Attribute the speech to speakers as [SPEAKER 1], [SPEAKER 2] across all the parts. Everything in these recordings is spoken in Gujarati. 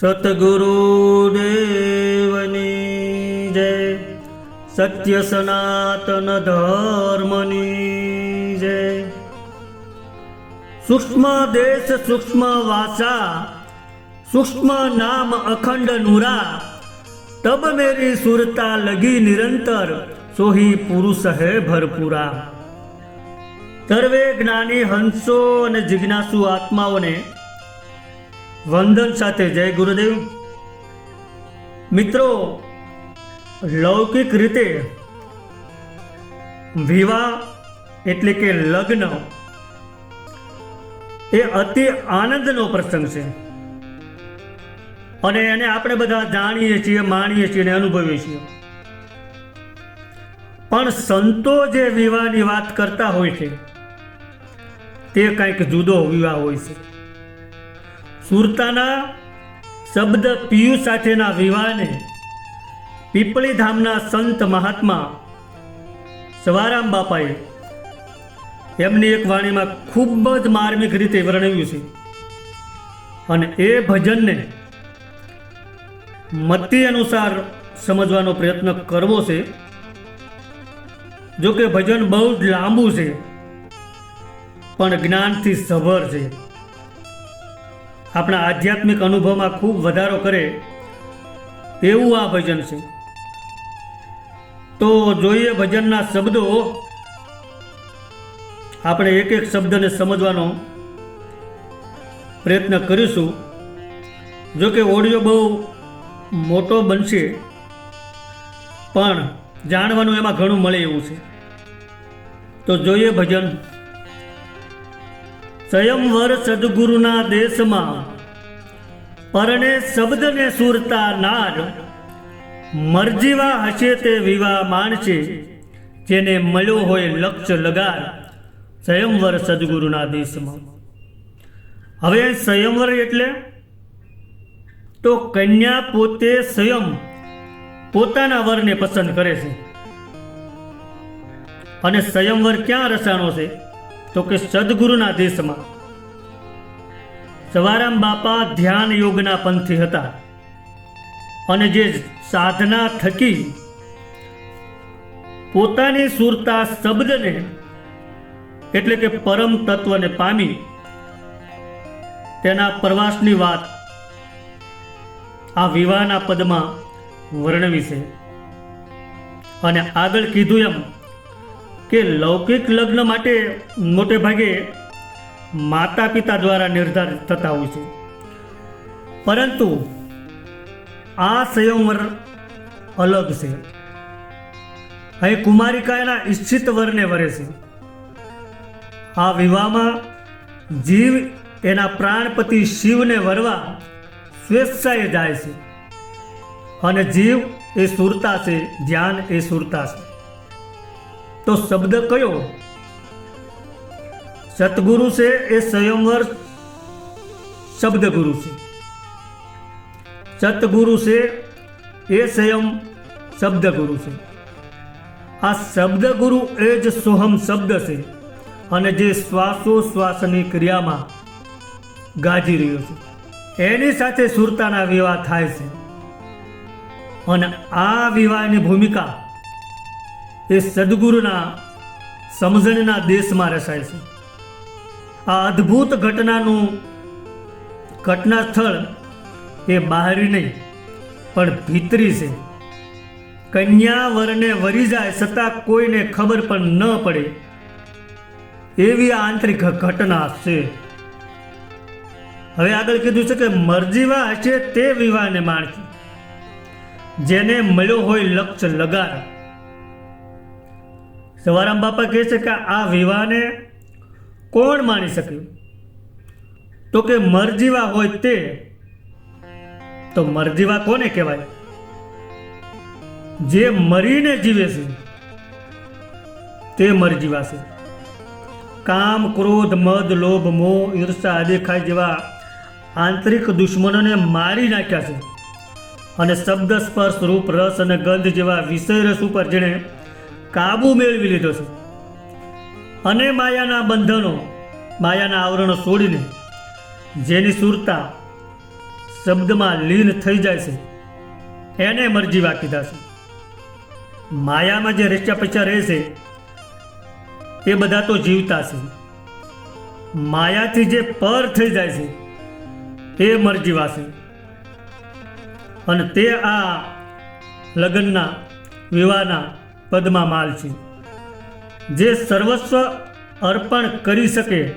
[SPEAKER 1] સતગુરુ દેવની જય સત્ય સનાતન ધર્મની જય સૂક્ષ્મ દેશ સૂક્ષ્મ વાસા સૂક્ષ્મ નામ અખંડ નુરા તબ મેરી સુરતા લગી નિરંતર સોહી પુરુષ હે ભરપૂરા સર્વે જ્ઞાની હંસો અને જિજ્ઞાસુ આત્માઓને વંદન સાથે જય ગુરુદેવ. મિત્રો, લૌકિક રીતે વિવાહ એટલે કે લગ્ન એ અતિ આનંદનો પ્રસંગ છે. અને એને આપણે બધા જાણીએ છીએ, માણીએ છીએ અને અનુભવીએ છીએ. પણ સંતો જે વિવાહની વાત કરતા હોય છે, તે કંઈક જુદો વિવાહ હોય છે. સુરતાના શબ્દ પિયુ સાથેના વિવાહને પીપળી ધામના સંત મહાત્મા સવારામ બાપાએ એમની એક વાણીમાં ખૂબ જ માર્મિક રીતે વર્ણવ્યું છે. અને એ ભજનને મતિ અનુસાર સમજવાનો પ્રયત્ન કરવો છે. જો કે ભજન બહુ જ લાંબુ છે, પણ જ્ઞાનથી સભર છે. આપણા આધ્યાત્મિક અનુભવમાં ખૂબ વધારો કરે એવું આ ભજન છે. તો જોઈએ ભજનના શબ્દો. આપણે એક એક શબ્દને સમજવાનો પ્રયત્ન કરીશું. જો કે ઓડિયો બહુ મોટો બનશે, પણ જાણવાનું એમાં ઘણું મળે એવું છે. તો જોઈએ ભજન. સ્વયંવર સદગુરુના દેશમાં પરણે શબ્દને સુરતા નાર, મરજીવા હશે તે વિવાહ માણશે જેને મળ્યો હોય લક્ષ લગાર સ્વયંવર સદગુરુના દેશમાં. હવે સ્વયંવર એટલે? તો કન્યા પોતે સ્વયં પોતાના વરને પસંદ કરે છે. અને સ્વયંવર ક્યાં રસાણો છે? તો કે સદગુરુના દેશમાં સવારામ બાપા ધ્યાન યોગના પંથી હતા. અને જે સાધના થકી પોતાની સુરતા શબ્દને, એટલે કે પરમ તત્વને પામી, તેના પ્રવાસની વાત આ વિવાહના પદમાં વર્ણવી છે. અને આગળ કીધું એમ કે લૌકિક લગ્ન માટે મોટે ભાગે માતા પિતા દ્વારા નિર્ધારિત થતા હોય છે. પરંતુ આ સંયમવર અલગ છે. અહીં કુમારિકા એના ઈચ્છિત વરને વરે છે. આ વિવાહમાં જીવ એના પ્રાણપતિ શિવને વરવા સ્વેચ્છાએ જાય છે. અને જીવ એ સુરતા છે, ધ્યાન એ સુરતા છે. તો શબ્દ કયો? સતગુરુ છે એ સ્વયંવર શબ્દ ગુરુ છે. સતગુરુ છે એ સ્વયં શબ્દ ગુરુ છે. આ શબ્દ ગુરુ એ જ સોહમ શબ્દ છે અને જે શ્વાસોશ્વાસની ક્રિયામાં ગાજી રહ્યો છે. એની સાથે સુરતાના વિવાહ થાય છે. અને આ વિવાહની ભૂમિકા એ સદગુરુના સમજણના દેશમાં રસાય છે. આ અદ્ભુત ઘટનાનું ઘટના સ્થળ એ બહારી નહીં, પણ ભીતરી છે. કન્યા વરને વરી જાય છતાં કોઈને ખબર પણ ન પડે. એવી આંતરિક ઘટના છે. હવે આગળ કીધું છે કે મરજીવા હશે તે વિવાહને માણસ જેને મળ્યો હોય લક્ષ લગાર. સવારામ બાપા કહે છે કે આ વિવાહને કોણ માણી શકે? તો કે મરજીવા હોય તે, તો મરજીવા કોને કહેવાય? જે મરીને જીવે છે, તે મરજીવા છે. કામ, ક્રોધ, મદ, લોભ, મોહ, ઈર્ષા અદેખાઈ જેવા આંતરિક દુશ્મનોને મારી નાખ્યા છે. અને શબ્દ સ્પર્શ, રૂપ, રસ અને ગંધ જેવા વિષય રસ ઉપર જેણે કાબુ મેળવી લીધો છે. અને માયાના બંધનો, માયાના આવરણો છોડીને જેની સુરતા શબ્દમાં લીન થઈ જાય છે, એને મરજીવા કીધા છે. માયામાં જે રેચ્યા પચ્યા રહે છે, એ બધા તો જીવતા છે. માયાથી જે પર થઈ જાય છે, એ મરજીવા છે અને તે આ લગ્નના, વિવાહના પદમાં માલ છે જે સર્વસ્વ અર્પણ કરી શકે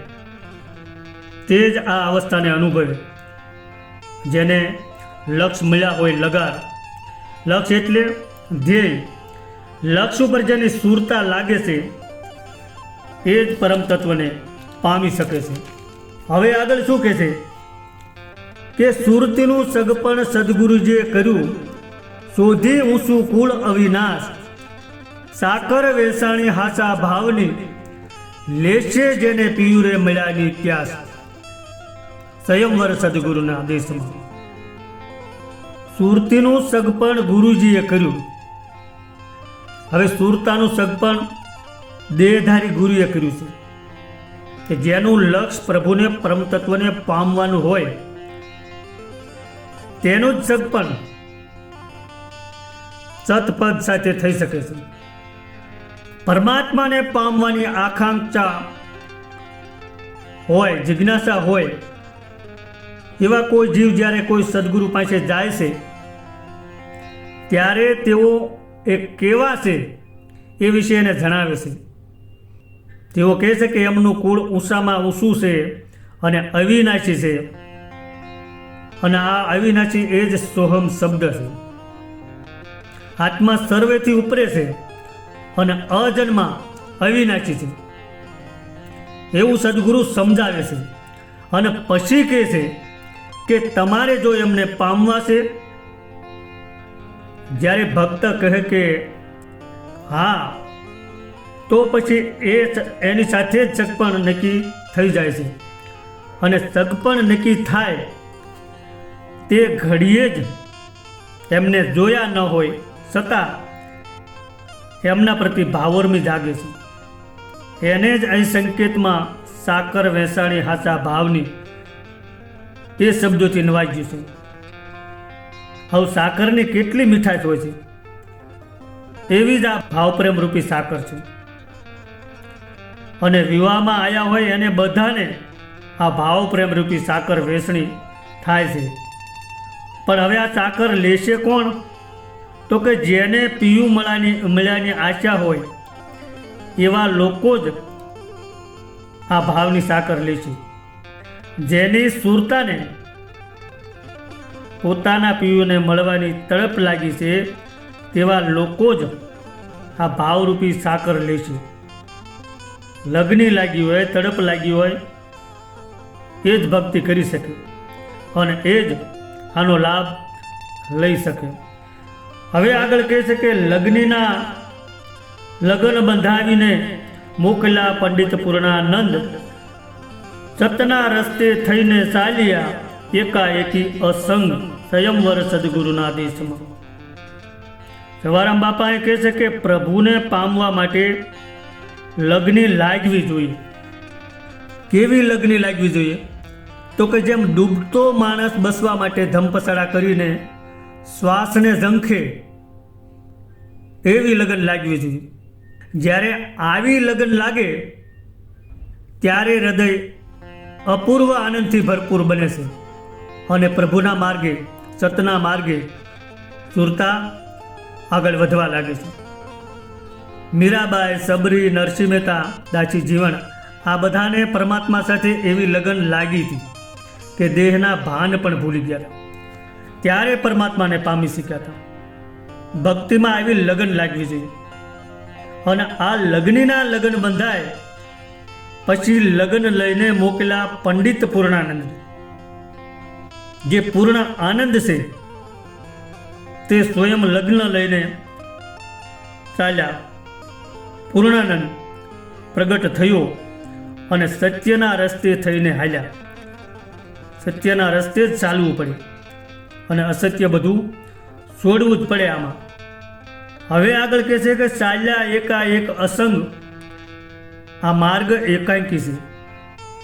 [SPEAKER 1] તે જ આ અવસ્થાને અનુભવે. જેને લક્ષ મળ્યા હોય લગાર. લક્ષ એટલે ધ્યેય. લક્ષ ઉપર જેની સુરતા લાગે છે, એ જ પરમ તત્વને પામી શકે છે. હવે આગળ શું કહે છે? કે સુરતીનું સગપણ સદગુરુજીએ કર્યું, શોધી ઊંચું કુળ અવિનાશ. સાકર વેસાણી હાસા ભાવની લેશે જેને પિયુરે મળ્યાની ત્યાસ સ્વયંવર સદગુરુના આદેશમાં. સુરતીનું સગપણ ગુરુજીએ કર્યું. હવે સુરતાનું સગપણ દેહધારી ગુરુએ કર્યું છે. કે જેનું લક્ષ પ્રભુને પરમ તત્વને પામવાનું હોય, તેનું જ સગપણ સતપદ સાથે થઈ શકે છે. પરમાત્માને પામવાની આકાંક્ષા હોય, જિજ્ઞાસા હોય, એવા કોઈ જીવ જ્યારે કોઈ સદગુરુ પાસે જાય છે, ત્યારે તેઓ એ કેવા છે એ વિશે એને જણાવે છે. તેઓ કહે છે કે એમનું કુળ ઊંચામાં ઊંચું છે અને અવિનાશી છે. અને આ અવિનાશી એ જ સોહમ શબ્દ છે. આત્મા સર્વેથી ઉપરે છે. અને અજન્મા અવિનાશી છે. એવું સદગુરુ સમજાવે છે. અને પછી કહે છે કે તમારે જો એમને પામવા છે, જ્યારે ભક્ત કહે કે, હા, તો પછી એ એની સાથે જ ચકપણ નક્કી થઈ જાય છે. અને ચકપણ નક્કી થાય, તે ઘડીએ જ એમને જોયા ન હોય છતાં એમના પ્રતિ ભાવોર્મી જાગે છે. એને જ અહીં સંકેતમાં સાકર વેસાણી હાસા ભાવની એ શબ્દોથી નવાજ્યું છે. હવે સાકરની કેટલી મીઠાશ હોય છે? તેવી જ આ ભાવપ્રેમ રૂપી સાકર છે. અને વિવાહમાં આવ્યા હોય એને બધાને આ ભાવપ્રેમ રૂપી સાકર વેચણી થાય છે. પણ હવે આ સાકર લેશે કોણ? તો કે જેને પીયું મળાની મળ્યાની આશા હોય, એવા લોકો જ આ ભાવની સાકર લે છે. જેની સુરતાને પોતાના પિયુને મળવાની તડપ લાગી છે, તેવા લોકો જ આ ભાવરૂપી સાકર લે છે. લગ્ની લાગી હોય, તડપ લાગી હોય, એ જ ભક્તિ કરી શકે અને એ જ આનો લાભ લઈ શકે. હવે આગળ કહે છે કે લગ્નના લગ્ન બંધાવીને મોકલા પંડિત પૂર્ણાનંદ સતના રસ્તે થઈને ચાલ્યા એકાએકી અસંગ સ્વયંવર સદગુરુના દેશમાં. સવારામ બાપાએ કહે છે કે પ્રભુને પામવા માટે લગ્ની લાગવી જોઈએ. કેવી લગ્ની લાગવી જોઈએ? તો કે જેમ ડૂબતો માણસ બસવા માટે ધમપસડા કરીને શ્વાસને ઝંખે એવી લગન લાગવી જોઈએ. જ્યારે આવી લગન લાગે, ત્યારે હૃદય અપૂર્વ આનંદથી ભરપૂર બને છે. અને પ્રભુના માર્ગે, સતના માર્ગે સુરતા આગળ વધવા લાગે છે. મીરાબાઈ, સબરી, નરસિંહ મહેતા, દાસી જીવન, આ બધાને પરમાત્મા સાથે એવી લગન લાગી હતી કે દેહના ભાન પણ ભૂલી ગયા ત્યારે પરમાત્માને પામી શક્યા હતા. ભક્તિમાં આવી લગ્ન લાગવી જોઈએ. અને આ લગ્નના લગ્ન બંધાય, પછી લગ્ન લઈને મોકલા પંડિત પૂર્ણાનંદ. જે પૂર્ણ આનંદ છે, તે સ્વયં લગ્ન લઈને ચાલ્યા. પૂર્ણાનંદ પ્રગટ થયો અને સત્યના રસ્તે થઈને હાલ્યા. સત્યના રસ્તે જ ચાલવું પડે અને અસત્ય બધું છોડવું જ પડે આમાં. હવે આગળ કહે છે કે ચાલ્યા એકાએક અસંગ આ માર્ગ એકાંકી છે.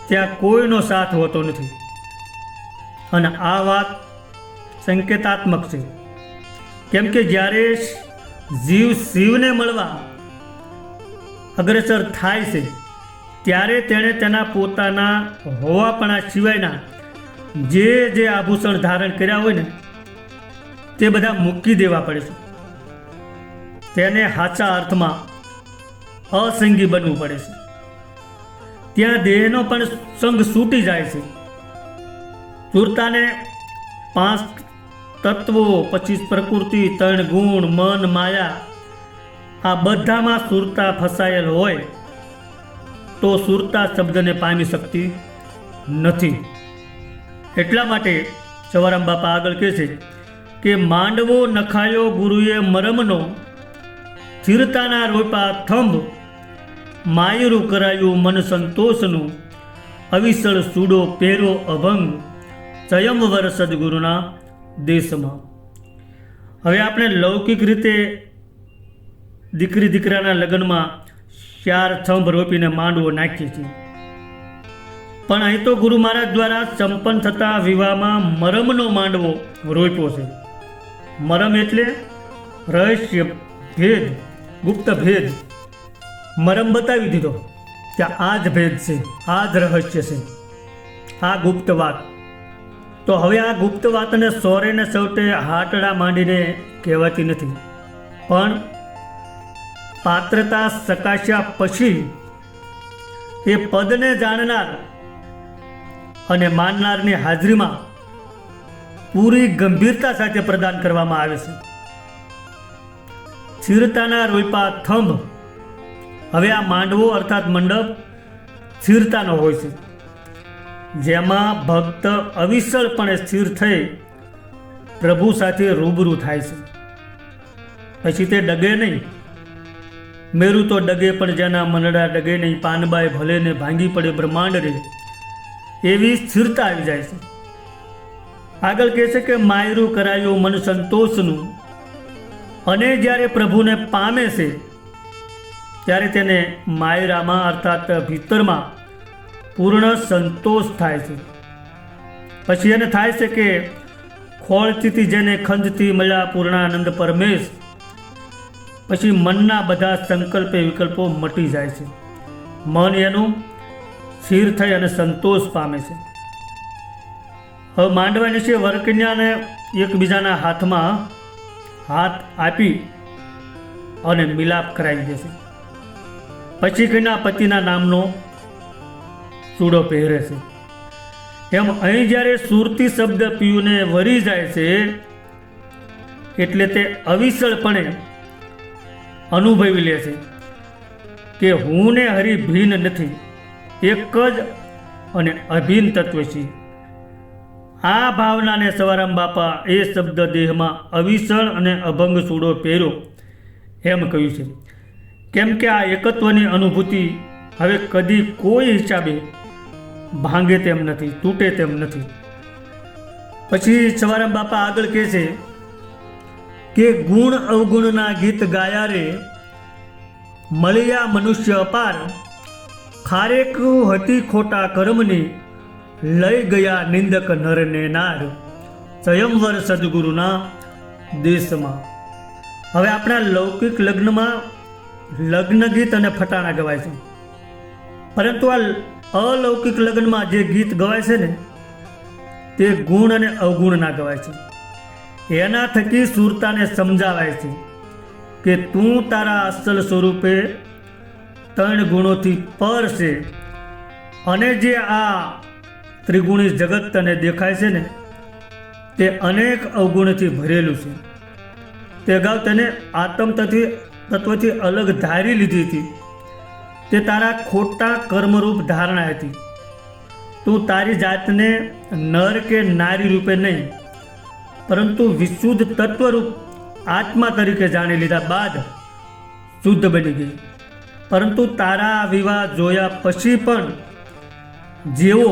[SPEAKER 1] ત્યાં કોઈનો સાથ હોતો નથી. અને આ વાત સંકેતાત્મક છે. કેમ કે જ્યારે જીવ શિવને મળવા અગ્રસર થાય છે, ત્યારે તેણે તેના પોતાના હોવાપણા સિવાયના જે જે આભૂષણ ધારણ કર્યા હોય ને તે બધા મૂકી દેવા પડે છે. તેને સાચા અર્થમાં અસંગી બનવું પડે છે. ત્યાં દેહનો પણ સંગ છૂટી જાય છે. સુરતાને પાંચ તત્વો, પચીસ પ્રકૃતિ, ત્રણ ગુણ, મન, માયા, આ બધામાં સુરતા ફસાયેલ હોય તો સુરતા શબ્દને પામી શકતી નથી. એટલા માટે સવારામ બાપા આગળ કહે છે કે માંડવો નખાયો ગુરુએ મરમનો સ્થિરતાના રોપા થંભ, માયરું કરાયું મન સંતોષનું, અવિસળ સૂડો પહેરો અભંગ સ્વયંવર સદગુરુના દેશમાં. હવે આપણે લૌકિક રીતે દીકરી દીકરાના લગ્નમાં ચાર થંભ રોપીને માંડવો નાખીએ છીએ. પણ અહીં તો ગુરુ મહારાજ દ્વારા સંપન્ન થતા વિવાહમાં મરમનો માંડવો રોપ્યો છે. મરમ એટલે રહસ્ય, ભેદ, ગુપ્ત ભેદ. મરમ બતાવી દીધો કે આ જ ભેદ છે, આ જ રહસ્ય છે, આ ગુપ્ત વાત તો હવે આ ગુપ્ત વાતને સોરે ને સૌટે હાટડા માંડીને કહેવાતી નથી. પણ પાત્રતા સકાશ્યા પછી એ પદને જાણનાર અને માનનારની હાજરીમાં પૂરી ગંભીરતા સાથે પ્રદાન કરવામાં આવે છે. સ્થિરતાના રોપા થંભ. હવે આ માંડવો અર્થાત મંડપ સ્થિરતાનો હોય છે. જેમાં ભક્ત અવિસળપણે સ્થિર થઈ પ્રભુ સાથે રૂબરૂ થાય છે. પછી તે ડગે નહીં. મેરું તો ડગે પણ જેના મનડા ડગે નહીં. પાનબાઈ ભલે ને ભાંગી પડે બ્રહ્માંડ રે. એવી સ્થિરતા આવી જાય છે. આગળ કહે છે કે માયરું કરાયું મન સંતોષનું. અને જ્યારે પ્રભુને પામે છે, ત્યારે તેને માયરામાં અર્થાત ભીતરમાં પૂર્ણ સંતોષ થાય છે. પછી એને થાય છે કે ખોળતીથી જેને ખંજથી મળ્યા પૂર્ણાનંદ પરમેશ, પછી મનના બધા સંકલ્પ વિકલ્પો મટી જાય છે. મન એનું સ્થિર થઈ અને સંતોષ પામે છે. હવે માંડવાની છે વરકન્યાને એકબીજાના હાથમાં હાથ આપી અને મિલાપ કરાવી દેશે. પછી કઈના પતિના નામનો ચૂડો પહેરે છે એમ અહીં જ્યારે સુરતી શબ્દ પીયુને વરી જાય છે, એટલે તે અવિસળપણે અનુભવી લે છે કે હું ને હરી ભિન્ન નથી, એક જ અને અભિન્ન તત્વ છે. આ ભાવનાને સવારામ બાપા એ શબ્દ દેહમાં અવિસળ અને અભંગ સૂડો પહેરો એમ કહ્યું છે. કેમ કે આ એકત્વની અનુભૂતિ હવે કદી કોઈ હિસાબે ભાંગે તેમ નથી, તૂટે તેમ નથી. પછી સવારામ બાપા આગળ કહે છે કે ગુણ અવગુણના ગીત ગાયા રે મળ્યા મનુષ્ય અપાર. ખારેક હતી ખોટા કર્મની લઈ ગયા નિંદક નરને નાર સ્વયંવર સદગુરુના દેશમાં. હવે આપણા લૌકિક લગ્નમાં લગ્ન ગીત અને ફટાણા ગવાય છે. પરંતુ આ અલૌકિક લગ્નમાં જે ગીત ગવાય છે ને, તે ગુણ અને અવગુણના ગવાય છે. એના થકી સુરતાને સમજાવાય છે કે તું તારા અસલ સ્વરૂપે ત્રણ ગુણોથી પર છે. અને જે આ ત્રિગુણી જગત તને દેખાય છે ને, તે અનેક અવગુણથી ભરેલું છે. તે અગાઉ તેને આત્મ તત્વી, તત્વથી અલગ ધારી લીધી હતી. તે તારા ખોટા કર્મરૂપ ધારણા હતી. તું તારી જાતને નર કે નારી રૂપે નહીં, પરંતુ વિશુદ્ધ તત્વરૂપ આત્મા તરીકે જાણી લીધા બાદ શુદ્ધ બની ગઈ. પરંતુ તારા વિવાહ જોયા પછી પણ જેઓ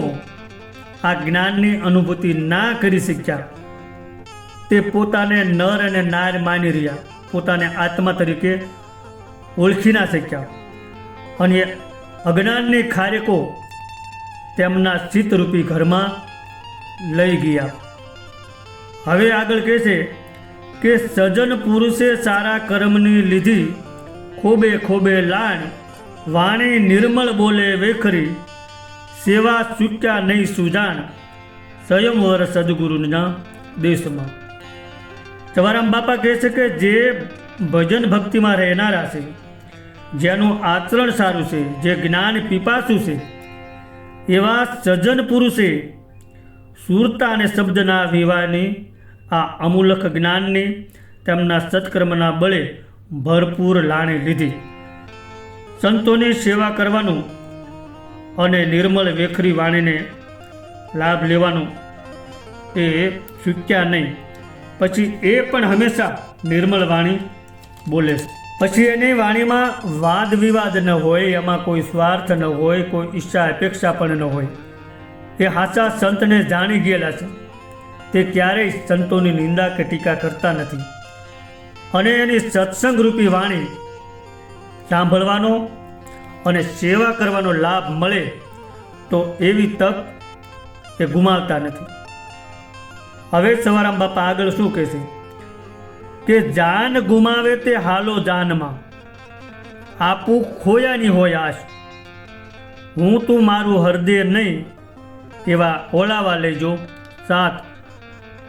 [SPEAKER 1] આ જ્ઞાનની અનુભૂતિ ના કરી શક્યા. તે પોતાને નર અને નાર માની રહ્યા. પોતાને આત્મા તરીકે ઓળખી ના શક્યા. અને અજ્ઞાનની ખારેકો તેમના ચિત્તરૂપી ઘરમાં લઈ ગયા. હવે આગળ કહે છે કે સજન પુરુષે સારા કર્મની લીધી. ખોબે ખોબે લાણ વાણી નિર્મળ બોલે વેખરી. સેવા ચૂક્યા નહીં સુજાણ, સ્વયંવર સદગુરુના દેશમાં. સવારામ બાપા કહે છે કે જે ભજન ભક્તિમાં રહેનારા છે, જેનું આચરણ સારું છે, જે જ્ઞાન પીપાસું છે, એવા સજ્જન પુરુષે સુરતા અને શબ્દના વિવાહની, આ અમૂલક જ્ઞાનની તેમના સત્કર્મના બળે ભરપૂર લાણી લીધી. સંતોની સેવા કરવાનું અને નિર્મળ વેખરી વાણીને લાભ લેવાનો એ ચૂક્યા નહીં. પછી એ પણ હંમેશા નિર્મળ વાણી બોલે પછી એની વાણીમાં વાદ વિવાદ ન હોય, એમાં કોઈ સ્વાર્થ ન હોય, કોઈ ઈચ્છા અપેક્ષા પણ ન હોય. એ હાચા સંતને જાણી ગયેલા છે. તે ક્યારેય સંતોની નિંદા કે ટીકા કરતા નથી. અને એની સત્સંગ રૂપી વાણી સાંભળવાનો અને સેવા કરવાનો લાભ મળે તો એવી તક એ ગુમાવતા નથી. હવે સવારામ બાપા આગળ શું કહે છે કે જાન ગુમાવે તે હાલો જાનમાં. આપું ખોયાની હોય આશ. હું તું મારું હૃદય નહીં, એવા ઓલાવા લેજો સાત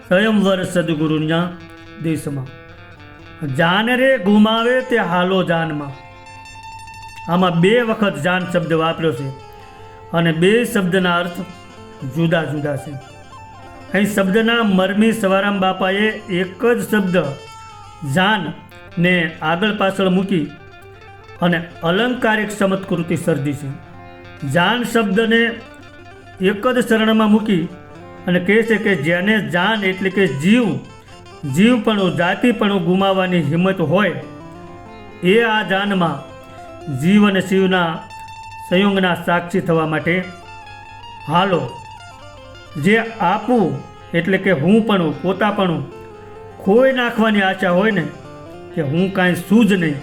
[SPEAKER 1] સ્વયંવર સદગુરુના દેશમાં. જાન રે ગુમાવે તે હાલો જાનમાં. આમાં બે વખત જાન શબ્દ વાપર્યો છે અને બે શબ્દના અર્થ જુદા જુદા છે. અહીં શબ્દના મર્મી સવારામ બાપાએ એક જ શબ્દ જાન ને આગળ પાછળ મૂકી અને અલંકારિક ચમત્કૃતિ સર્જી છે. જાન શબ્દને એક જ શરણમાં મૂકી અને કહે છે કે જેને જાન એટલે કે જીવ, જીવપણું, જાતિપણું ગુમાવવાની હિંમત હોય, એ આ જાનમાં જીવ અને શિવના સંયોગના સાક્ષી થવા માટે, હાલો, જે આપવું એટલે કે હું પણ પોતાપણું ખોઈ નાખવાની આશા હોય ને, કે હું કાંઈ સૂજ નહીં,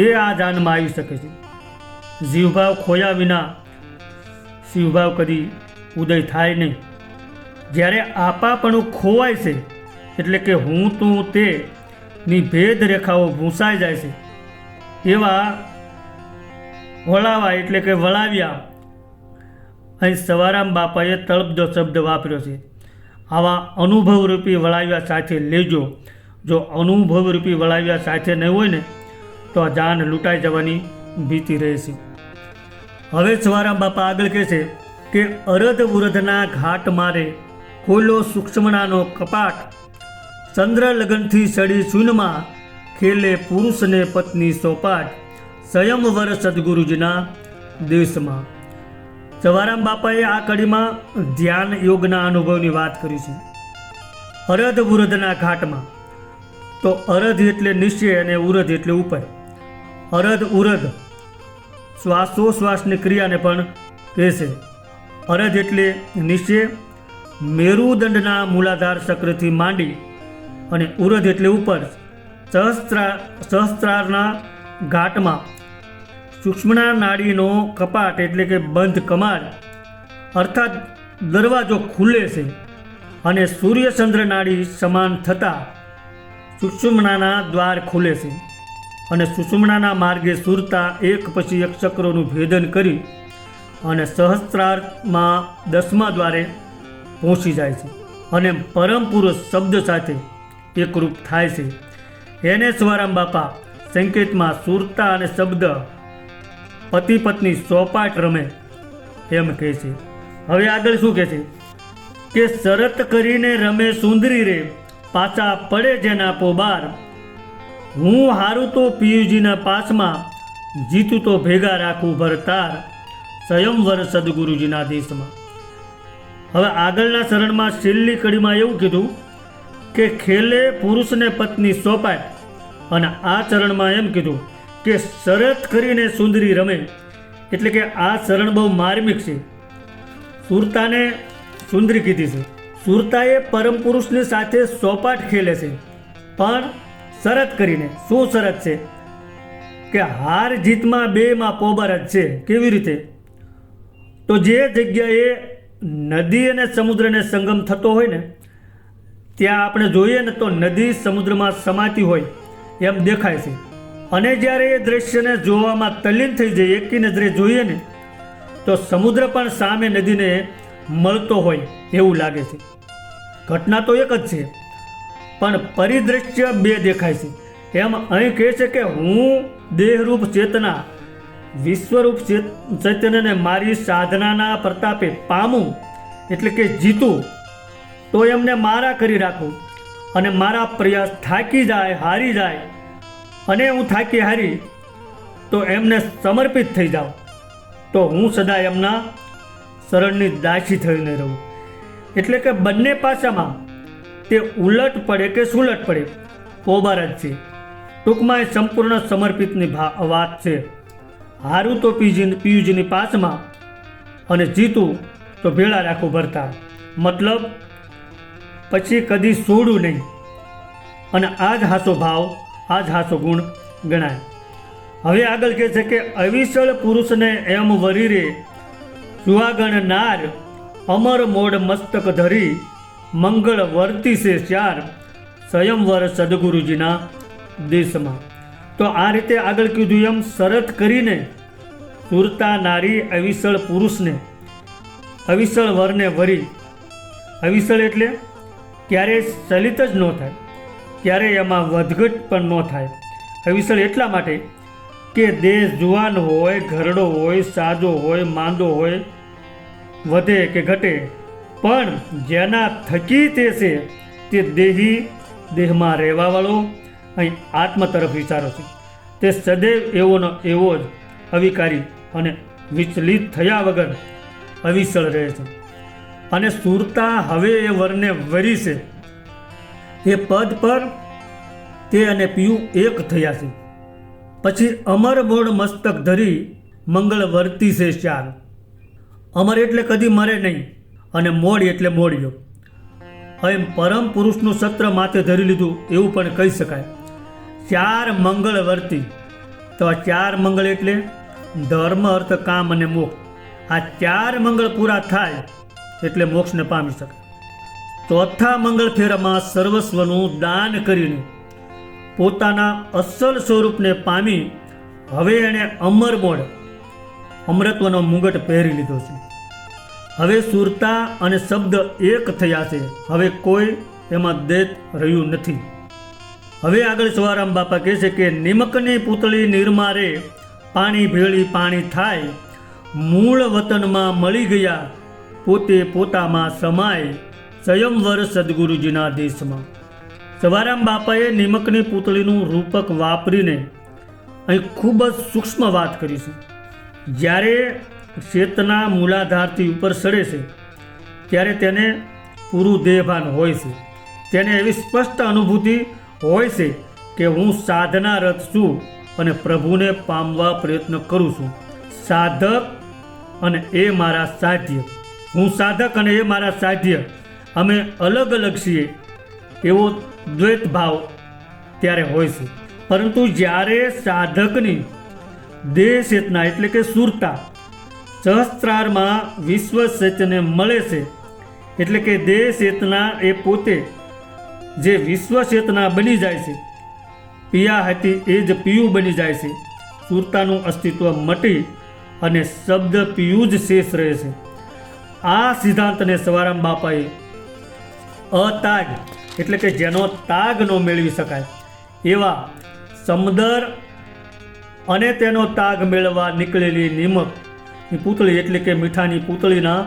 [SPEAKER 1] એ આ જાનમાં આવી શકે છે. જીવભાવ ખોયા વિના શિવભાવ કદી ઉદય થાય નહીં. જ્યારે આપાપણું ખોવાય છે, એટલે કે હું તું તે ની ભેદ રેખાઓ ભૂંસાઈ જાય છે, એવા વળાવા એટલે કે વળાવ્યા. અહીં સવારામ બાપાએ તળપદો શબ્દ વાપર્યો છે. આવા અનુભવરૂપી વળાવ્યા સાથે લેજો. જો અનુભવરૂપી વળાવ્યા સાથે નહીં હોય ને, તો આ જાન લૂંટાઈ જવાની ભીતિ રહેશે. હવે સવારામ બાપા આગળ કહે છે કે અરધ ઉરધના ઘાટ મારે ખોલો સૂક્ષ્મણાનો કપાટ. ચંદ્ર લગ્નથી સડી શૂનમાં ખેલે પુરુષને પત્ની સોપાટ. સ્વયંવર સદગુરુજીના દેશમાં સવારામ બાપાએ આ કડીમાં ધ્યાન યોગના અનુભવની વાત કરી છે. અરધ વૃદ્ધના ઘાટમાં. તો અરધ એટલે નિશ્ચય અને ઉરધ એટલે ઉપર. અરધ ઉરધ શ્વાસોશ્વાસની ક્રિયાને પણ કહે છે. અરધ એટલે નિશ્ચય મેરુદંડના મૂલાધાર ચક્રથી માંડી અને ઉરધ એટલે ઉપર. સહસ્ત્રા, સહસ્ત્રારના ઘાટમાં. સૂક્ષ્મના નાડીનો કપાટ એટલે કે બંધ કમાડ અર્થાત દરવાજો ખુલે છે અને સૂર્યચંદ્ર નાડી સમાન થતાં સુષુમણાના દ્વાર ખુલે છે અને સુષુમણાના માર્ગે સુરતા એક પછી એક ચક્રોનું ભેદન કરી અને સહસ્ત્રાર્થમાં દસમા દ્વારે પહોંચી જાય છે અને પરમ પુરુષ શબ્દ સાથે એકરૂપ થાય છે. એને સ્વરામ બાપા સંકેતમાં સુરતા અને શબ્દ પતિ પત્ની સોપાટ રમે, એમ કહે છે. હવે આગળ શું કહે છે? કે શરત કરીને રમે સુંદરી રે, પાછા પડે જેના પોબાર. હું હારું તો પિયુજીના પાસમાં, જીતું તો ભેગા રાખું ભરતાર, સ્વયંવર સદગુરુજીના દેશમાં. હવે આગળના શરણમાં છેલ્લી કડીમાં એવું કીધું કે ખેલે પુરુષને પત્ની સોંપાય અને આ ચરણમાં એમ કીધું કે શરત કરીને સુંદરી રમે, એટલે કે આ શરણ બહુ માર્મિક છે. સુરતાને સુંદરી કીધી છે. સુરતાએ પરમ પુરુષની સાથે સોપાટ ખેલે છે. પણ શરત કરીને, શું શરત છે? કે હાર જીતમાં બેમાં પોબર જ છે, કેવી રીતે? તો જે જગ્યાએ નદી અને સમુદ્રને સંગમ થતો હોય ને, ત્યાં આપણે જોઈએ ને તો નદી સમુદ્રમાં સમાતી હોય. એમ દેખાય છે. અને જ્યારે એ દ્રશ્યને જોવામાં તલ્લીન થઈ જાય, એકી નજરે જોઈએ ને, તો સમુદ્ર પણ સામે નદીને મળતો હોય એવું લાગે છે. ઘટના તો એક જ છે, પણ પરિદ્રશ્ય બે દેખાય છે. એમ અહીં કહે છે કે હું દેહરૂપ ચેતના, વિશ્વરૂપ ચેત- ચૈતન્યને મારી સાધનાના પ્રતાપે પામું, એટલે કે જીતું, તો એમને મારા કરી રાખું. અને મારા પ્રયાસ થાકી જાય, હારી જાય અને હું થાકી હારી, તો એમને સમર્પિત થઈ જાઉં તો હું સદા એમના શરણની દાસી થઈને રહું. એટલે કે બંને પાસામાં તે ઉલટ પડે કે સુલટ પડે પોબાર જ છે. ટૂંકમાં એ સંપૂર્ણ સમર્પિતની વાત છે. હારું તો પીજી, પિયુજીની પાસમાં અને જીતું તો ભેળા રાખું ભરતા. મતલબ પછી કદી છોડું નહીં. અને આ જ હાસો ભાવ આ જ હાસો ગુણ ગણાય. હવે આગળ કહે છે કે અવિશળ પુરુષને એમ વરીરે સુહાગણ નાર, અમર મોડ મસ્તક ધરી, મંગળ વર્તી છે ચાર, સ્વયંવર સદગુરુજીના દેશમાં. તો આ રીતે આગળ કીધું એમ શરત કરીને સુરતા નારી અવિશળ પુરુષને અવિશળ વરને વરી. અવિશળ એટલે ક્યારેય ચલિત જ ન થાય, ક્યારેય એમાં વધઘટ પણ ન થાય. હવિસળ એટલા માટે કે દેહ જુવાન હોય, ઘરડો હોય, સાજો હોય, માંદો હોય, વધે કે ઘટે, પણ જેના થકી તે છે, તે દેહી દેહમાં રહેવાવાળો અહીં આત્મ તરફ વિચારો છે. તે સદૈવ એવોનો એવો જ અવિકારી અને વિચલિત થયા વગર અવિસળ રહે છે. અને સુરતા હવે એ વરને વરી છે. એ પદ પર તે અને પિયું એક થયા છે. પછી અમર બોર્ડ મસ્તક ધરી મંગળ વર્તી છે ચાર. અમર એટલે કદી મરે નહીં અને મોડ એટલે મોડ્યો. એમ પરમ પુરુષનું સત્ર માથે ધરી લીધું એવું પણ કહી શકાય. ચાર મંગળ વર્તી. તો આ ચાર મંગળ એટલે ધર્મ, અર્થ, કામ અને મોક્ષ આ ચાર મંગળ પૂરા થાય એટલે મોક્ષને પામી શકાય ચોથા મંગળ ફેરામાં સર્વસ્વનું દાન કરીને પોતાના અસલ સ્વરૂપને પામી હવે એણે અમર મોડ અમૃતવનો મુગટ પહેરી લીધો છે. હવે સુરતા અને શબ્દ એક થયા છે. હવે કોઈ એમાં દેત રહ્યું નથી. હવે આગળ સવારામ બાપા કહે છે કે નિમકની પૂતળી નિર્મારે પાણી ભેળી પાણી થાય, મૂળ વતનમાં મળી ગયા પોતે પોતામાં સમાય સ્વયંવર સદગુરુજીના દેશમાં. સવારામ બાપાએ નિમકની પૂતળીનું રૂપક વાપરીને અહીં ખૂબ જ સૂક્ષ્મ વાત કરી છે. જ્યારે ચેતના મૂલાધારથી ઉપર ચડે છે, ત્યારે તેને પૂરું દેહભાન હોય છે. તેને એવી સ્પષ્ટ અનુભૂતિ હોય છે કે હું સાધનારત છું અને પ્રભુને પામવા પ્રયત્ન કરું છું. સાધક અને એ મારા સાધ્ય. હું સાધક અને એ મારા સાધ્ય. અમે અલગ અલગ છીએ. એવો દ્વૈત ભાવ ત્યારે હોય છે. પરંતુ જ્યારે સાધકની દેહ ચેતના એટલે કે સુરતા, સહસ્ત્રારમાં વિશ્વ ચેતને મળે છે, એટલે કે દેહ ચેતના એ પોતે જે વિશ્વ ચેતના બની જાય છે, પિયા હતી એ જ પિયું બની જાય છે. સુરતાનું અસ્તિત્વ મટી અને શબ્દ પિયું જ શેષ રહે છે. આ સિદ્ધાંતને સવારામ બાપાએ અતાગ, એટલે કે જેનો તાગ ન મેળવી શકાય, એવા સમદર અને તેનો તાગ મેળવવા નીકળેલી નિમકની પૂતળી એટલે કે મીઠાની પૂતળીના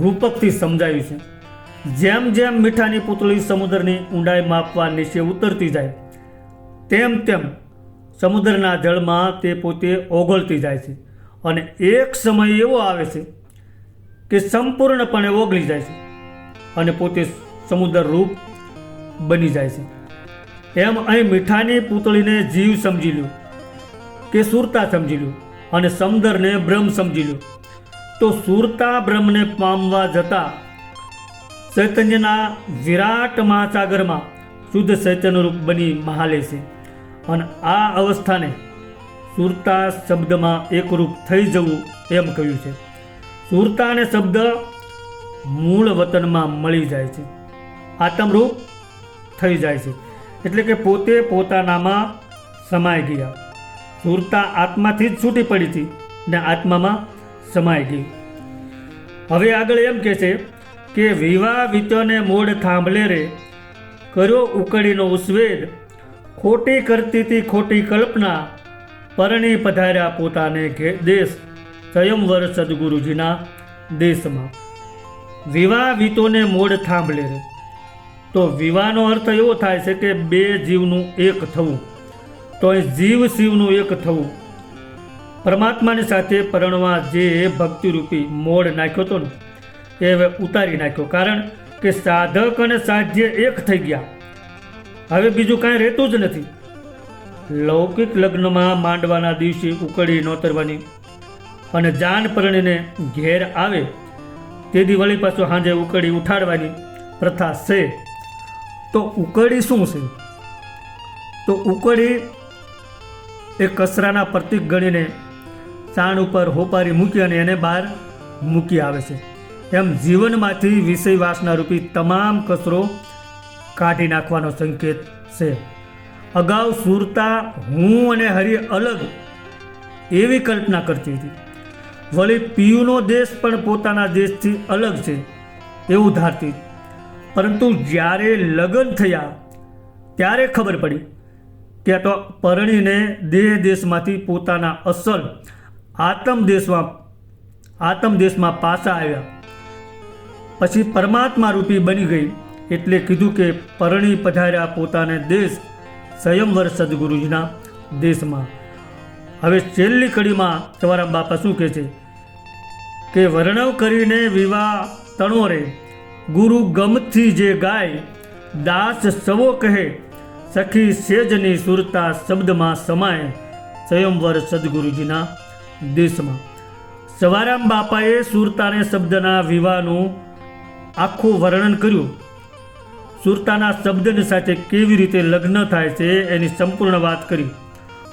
[SPEAKER 1] રૂપકથી સમજાયું છે. જેમ જેમ મીઠાની પૂતળી સમુદ્રની ઊંડાઈ માપવા નીચે ઉતરતી જાય, તેમ તેમ સમુદ્રના જળમાં તે પોતે ઓગળતી જાય છે. અને એક સમય એવો આવે છે કે સંપૂર્ણપણે ઓગળી જાય છે અને પોતે સમુદ્ર રૂપ બની જાય છે. એમ અહીં મીઠાની પૂતળીને જીવ સમજી લ્યો, કે સુરતા સમજી લ્યો અને સમદરને બ્રહ્મ સમજી લ્યો. તો સુરતા બ્રહ્મને પામવા જતા ચૈતન્યના વિરાટ મહાસાગરમાં શુદ્ધ ચૈતન્ય રૂપ બની મહાલે છે. અને આ અવસ્થાને સુરતા શબ્દમાં એકરૂપ થઈ જવું એમ કહ્યું છે. સુરતા અને શબ્દ મૂળ વતનમાં મળી જાય છે. આત્મરૂપ થઈ જાય છે. એટલે કે પોતે પોતાનામાં સમાઈ ગયા. સુરતા આત્માથી જ છૂટી પડી હતી ને આત્મામાં સમાઈ ગઈ. હવે આગળ એમ કહે છે કે વિવાહ વિતોને મોડ થાંભલે રે, કર્યો ઉકળીનો ઉસ્વેદ, ખોટી કરતી હતી ખોટી કલ્પના, પરણી પધાર્યા પોતાને દેશ. સ્વયંવર સદગુરુજીના દેશમાં. વિવાહ વિતોને મોડ થાંભલે રે. તો વિવાહનો અર્થ એવો થાય છે કે બે જીવનું એક થવું. તો અહીં જીવ શિવનું એક થવું. પરમાત્માની સાથે પરણવા જે ભક્તિરૂપી મોડ નાખ્યો હતો ને, એ હવે ઉતારી નાખ્યો. કારણ કે સાધક અને સાધ્ય એક થઈ ગયા. હવે બીજું કાંઈ રહેતું જ નથી. લૌકિક લગ્નમાં માંડવાના દિવસે ઉકળી નોતરવાની અને જાન પરણીને ઘેર આવે, તે દિવાળી પાછું સાંજે ઉકળી ઉઠાડવાની પ્રથા છે. તો ઉકળી શું છે? તો ઉકળી એ કચરાના પ્રતિક ગણીને ચાણ ઉપર હોપારી મૂકી અને એને બહાર મૂકી આવે છે. એમ જીવનમાંથી વિષય વાસના રૂપી તમામ કચરો કાઢી નાખવાનો સંકેત છે. અગાઉ સુરતા, હું અને હરિ અલગ એવી કલ્પના કરતી હતી. વળી પિયુનો દેશ પણ પોતાના દેશથી અલગ છે એવું ધારતી. પરંતુ જ્યારે લગ્ન થયા, ત્યારે ખબર પડી કે તો પરણીને દેહ દેશમાંથી પોતાના અસલ આતમ દેશમાં આતમ દેશમાં પાછા આવ્યા. પછી પરમાત્મા રૂપી બની ગઈ એટલે કીધું કે પરણી પધાર્યા પોતાને દેશ સ્વયંવર સદગુરુજીના દેશમાં. હવે છેલ્લી કડીમાં તમારા બાપા શું કહે છે? કે વર્ણવ કરીને વિવાહ તણોરે ગુરુ ગમથી જે ગાય, દાસ સવો કહે, સખી સેજની સુરતા શબ્દમાં સમાય. સ્વયંવર સદગુરુજીના દેશમાં. સવારામ બાપાએ સુરતાને શબ્દના વિવાહનું આખું વર્ણન કર્યું. સુરતાના શબ્દની સાથે કેવી રીતે લગ્ન થાય છે એની સંપૂર્ણ વાત કરી.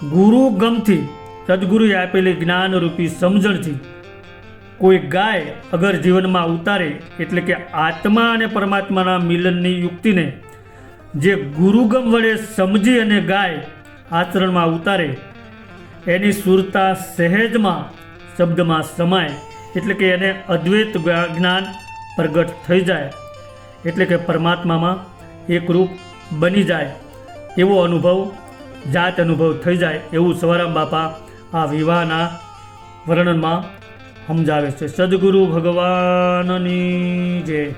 [SPEAKER 1] ગુરુ ગમથી સદગુરુએ આપેલી જ્ઞાનરૂપી સમજણથી કોઈ ગાય અગર જીવનમાં ઉતારે, એટલે કે આત્મા અને પરમાત્માના મિલનની યુક્તિને જે ગુરુગમ વડે સમજી અને ગાય આચરણમાં ઉતારે, એની સુરતા સહેજમાં શબ્દમાં સમાય, એટલે કે એને અદ્વૈત જ્ઞાન પ્રગટ થઈ જાય, એટલે કે પરમાત્મામાં એકરૂપ બની જાય. એવો અનુભવ, જાત અનુભવ થઈ જાય એવું સવારામ બાપા આ વિવાહના વર્ણનમાં સમજાવે છે. સદગુરુ ભગવાનની જય.